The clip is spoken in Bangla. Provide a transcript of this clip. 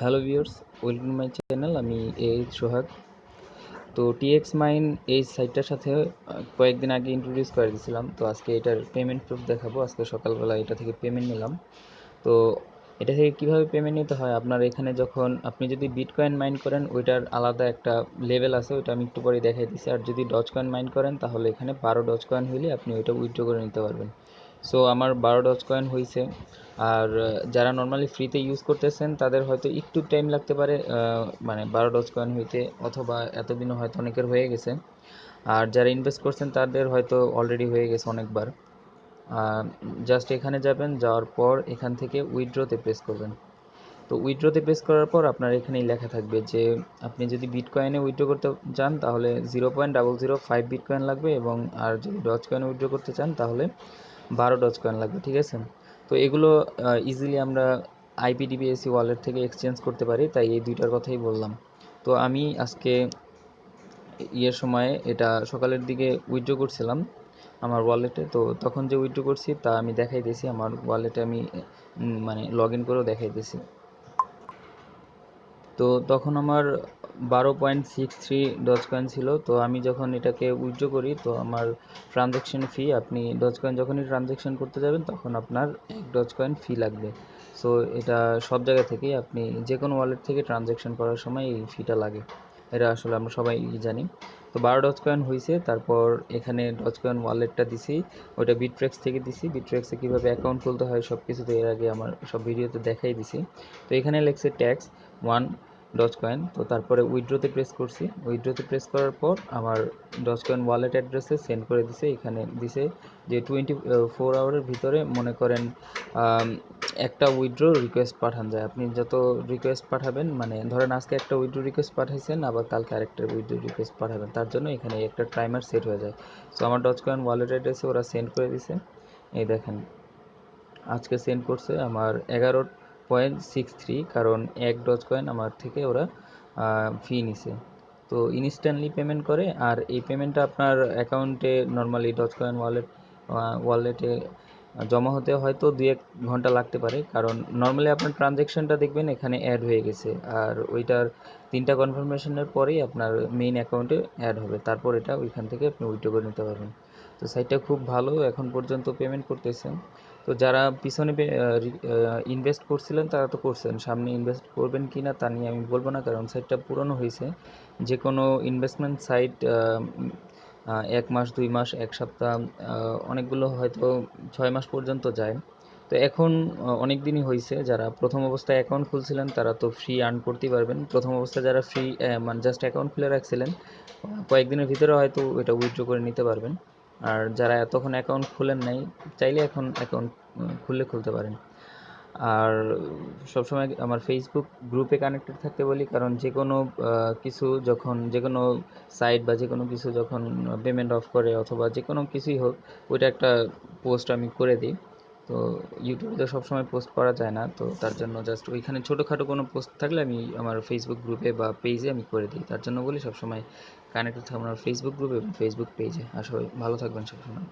Hello viewers, welcome my channel, আমি এ সোহাগ। তো টিএক্স মাইন এই সাইটটার সাথে কয়েকদিন আগে ইন্ট্রোডিউস করে দিয়েছিলাম, তো আজকে এটার পেমেন্ট প্রুফ দেখাবো। আজকে সকালবেলা এটা থেকে পেমেন্ট নিলাম। তো এটা থেকে কীভাবে পেমেন্ট নিতে হয়? আপনার এখানে যখন আপনি যদি বিটকয়েন মাইন করেন, ওইটার আলাদা একটা লেভেল আছে, ওইটা আমি একটু পরে দেখাই দিচ্ছি আর যদি ডজ কয়েন মাইন করেন, তাহলে এখানে বারো ডজ কয়েন হইলে আপনি ওইটা উইথড্র করে নিতে পারবেন। সো আমার বারো ডজ কয়েন হয়েছে আর যারা নর্মালি ফ্রিতে ইউজ করতেছেন, তাদের হয়তো একটু টাইম লাগতে পারে মানে বারো ডজ কয়েন হইতে, অথবা এতদিনও হয়তো অনেকের হয়ে গেছে। আর যারা ইনভেস্ট করছেন, তাদের হয়তো অলরেডি হয়ে গেছে অনেকবার। জাস্ট এখানে যাবেন, যাওয়ার পর এখান থেকে উইথড্রোতে প্রেস করবেন। তো উইথড্রোতে প্রেস করার পর আপনার এখানেই লেখা থাকবে যে, আপনি যদি বিটকয়েনে উইথড্রো করতে চান তাহলে zero point double zero five bitcoin লাগবে এবং, আর যদি ডজ কয়েনে উইথড্রো করতে চান, তাহলে বারো ডজ কয়েন লাগবে, ঠিক আছে? তো এগুলো ইজিলি আমরা আইপিডিবিএসি ওয়ালেট থেকে এক্সচেঞ্জ করতে পারি, তাই এই দুইটার কথাই বললাম। তো আমি আজকে ইয়ের সময় এটা সকালের দিকে উইথড্র করছিলাম আমার ওয়ালেটে তো তখন যে উইথড্র করছি তা আমি দেখাই দিয়েছি, আমার ওয়ালেটে আমি মানে লগ ইন করেও দেখাই দিয়েছি। তো তখন আমার বারো point six three dogecoin ছিল। তো আমি যখন এটাকে উইথড্র করি, তো আমার ট্রানজ্যাকশন ফি আপনি ডজ কয়েন যখনই ট্রানজ্যাকশন করতে যাবেন, তখন আপনার এক ডজ কয়েন ফি লাগবে। সো এটা সব জায়গা থেকেই আপনি যে কোনো ওয়ালেট থেকে ট্রানজ্যাকশন করার সময় এই ফিটা লাগে। এটা আসলে আমরা সবাই জানি। তো বারো ডজ কয়েন হয়েছে তারপর এখানে ডজ কয়েন ওয়ালেটটা দিছি, ওইটা বিট্রেক্স থেকে দিছি। বিট্রেক্সে কীভাবে অ্যাকাউন্ট খুলতে হয় সব কিছু তো এর আগে আমার সব ভিডিওতে দেখাই দিছি। তো এখানে লেখছে ট্যাক্স ওয়ান ডজ কয়েন তো তারপরে উইথড্রোতে প্রেস করছি। উইথড্রোতে প্রেস করার পর আমার ডজ কয়েন ওয়ালেট অ্যাড্রেসে সেন্ড করে দিছে। এখানে দিছে যে টোয়েন্টি ফোর আওয়ারের ভিতরে মনে করেন একটা উইথড্রো রিকোয়েস্ট পাঠান যায়। আপনি যত রিকোয়েস্ট পাঠাবেন মানে ধরেন আজকে একটা উইথড্রো রিকোয়েস্ট পাঠাইছেন, আবার কালকে আরেকটা উইথড্রো রিকোয়েস্ট পাঠাবেন। তার জন্য এখানে একটা টাইমার সেট হয়ে যায়। সো আমার ডজ কয়েন ওয়ালেট অ্যাড্রেসে ওরা সেন্ড করে দিছে। এই দেখেন, আজকে সেন্ড করছে। আমার এগারো পয়েন্ট সিক্স থ্রি কারণ এক ডজ কয়েন আমার থেকে ওরা ফি নিছে। তো ইনস্ট্যান্টলি পেমেন্ট করে, আর এই পেমেন্টটা আপনার অ্যাকাউন্টে নর্মালি ডজ কয়েন ওয়ালেট ওয়ালেটে জমা হতে হয়তো দু এক ঘণ্টা লাগতে পারে, কারণ নর্মালি আপনার ট্রানজ্যাকশনটা দেখবেন এখানে অ্যাড হয়ে গেছে, আর ওইটার তিনটা কনফার্মেশনের পরেই আপনার মেইন অ্যাকাউন্টে অ্যাড হবে, তারপর এটা ওইখান থেকে আপনি উইথড্র করে নিতে পারবেন। তো সাইটটা খুব ভালো, এখন পর্যন্ত পেমেন্ট করতেছেন। তো যারা পিছনে ইনভেস্ট করছিলেন, তারা তো করছেন। সামনে ইনভেস্ট করবেন কি না, তা নিয়ে আমি বলব না, কারণ সাইটটা পুরনো হয়েছে। যে কোনো ইনভেস্টমেন্ট সাইট এক মাস, দুই মাস, এক সপ্তাহ অনেকগুলো হয়তো ছয় মাস পর্যন্ত যায়। তো এখন অনেক দিনই হয়েছে, যারা প্রথম অবস্থায় অ্যাকাউন্ট খুলছিলেন, তারা তো ফ্রি আর্ন করতেই পারবেন। প্রথম অবস্থায় যারা ফ্রি মানে জাস্ট অ্যাকাউন্ট খুলে রাখছিলেন কয়েকদিনের ভিতরে হয়তো এটা উইথড্র করে নিতে পারবেন। আর যারা এতক্ষণ অ্যাকাউন্ট খুলেন নাই, চাইলে এখন অ্যাকাউন্ট খুলে খুলতে পারেন। আর সবসময় আমার ফেসবুক গ্রুপে কানেক্টেড থাকতে বলি, কারণ যে কোনো কিছু যখন, যে কোনো সাইট বা যে কোনো কিছু যখন পেমেন্ট অফ করে অথবা যে কোনো কিছুই হোক, ওইটা একটা পোস্ট আমি করে দিই। তো ইউটিউবে তো সবসময় পোস্ট করা যায় না, তো তার জন্য জাস্ট ওইখানে ছোটোখাটো কোনো পোস্ট থাকলে আমি আমার ফেসবুক গ্রুপে বা পেজে আমি করে দিই। তার জন্য বলি সবসময় কানেক্টেড থাকবেন আমার ফেসবুক গ্রুপে এবং ফেসবুক পেজে সবাই ভালো থাকবেন সবসময়।